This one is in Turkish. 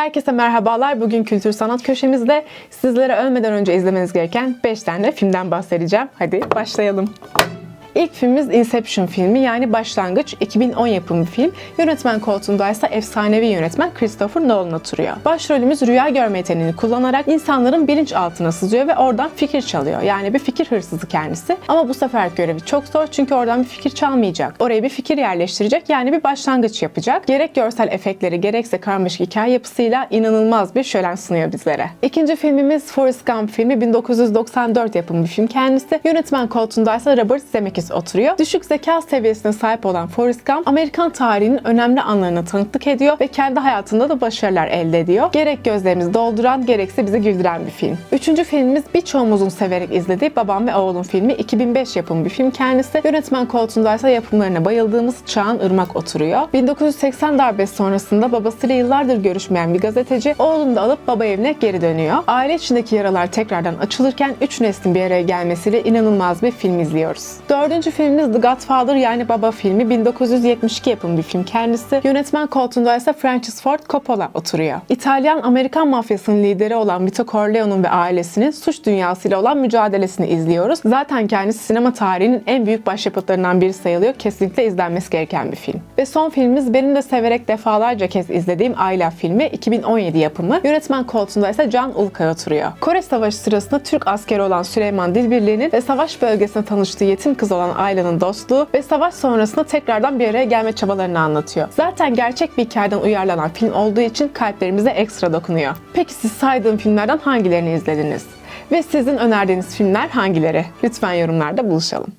Herkese merhabalar. Bugün Kültür Sanat köşemizde sizlere ölmeden önce izlemeniz gereken 5 tane filmden bahsedeceğim. Hadi başlayalım. İlk filmimiz Inception filmi yani Başlangıç 2010 yapımı film. Yönetmen koltuğundaysa efsanevi yönetmen Christopher Nolan oturuyor. Başrolümüz rüya görme yeteneğini kullanarak insanların bilinçaltına sızıyor ve oradan fikir çalıyor. Yani bir fikir hırsızı kendisi. Ama bu sefer görevi çok zor çünkü oradan bir fikir çalmayacak. Oraya bir fikir yerleştirecek yani bir başlangıç yapacak. Gerek görsel efektleri gerekse karmaşık hikaye yapısıyla inanılmaz bir şölen sunuyor bizlere. İkinci filmimiz Forrest Gump filmi 1994 yapımı bir film kendisi. Yönetmen koltuğundaysa Robert Zemeckis oturuyor. Düşük zeka seviyesine sahip olan Forrest Gump, Amerikan tarihinin önemli anlarına tanıklık ediyor ve kendi hayatında da başarılar elde ediyor. Gerek gözlerimizi dolduran, gerekse bizi güldüren bir film. Üçüncü filmimiz birçoğumuzun severek izlediği Babam ve Oğlum filmi 2005 yapımı bir film kendisi. Yönetmen koltuğundaysa yapımlarına bayıldığımız Çağan Irmak oturuyor. 1980 darbesi sonrasında babasıyla yıllardır görüşmeyen bir gazeteci oğlunu da alıp baba evine geri dönüyor. Aile içindeki yaralar tekrardan açılırken üç neslin bir araya gelmesiyle inanılmaz bir film izliyoruz. Dördüncü filmimiz The Godfather yani Baba filmi 1972 yapımı bir film kendisi. Yönetmen koltuğundaysa Francis Ford Coppola oturuyor. İtalyan-Amerikan mafyasının lideri olan Vito Corleone'un ve ailesinin suç dünyasıyla olan mücadelesini izliyoruz. Zaten kendisi sinema tarihinin en büyük başyapıtlarından biri sayılıyor. Kesinlikle izlenmesi gereken bir film. Ve son filmimiz benim de severek defalarca kez izlediğim Ayla filmi 2017 yapımı. Yönetmen koltuğunda ise Can Ulkay oturuyor. Kore Savaşı sırasında Türk askeri olan Süleyman Dilbirli'nin ve savaş bölgesinde tanıştığı yetim kız olan Ayla'nın dostluğu ve savaş sonrasında tekrardan bir araya gelme çabalarını anlatıyor. Zaten gerçek bir hikayeden uyarlanan film olduğu için kalplerimize ekstra dokunuyor. Peki siz saydığım filmlerden hangilerini izlediniz? Ve sizin önerdiğiniz filmler hangileri? Lütfen yorumlarda buluşalım.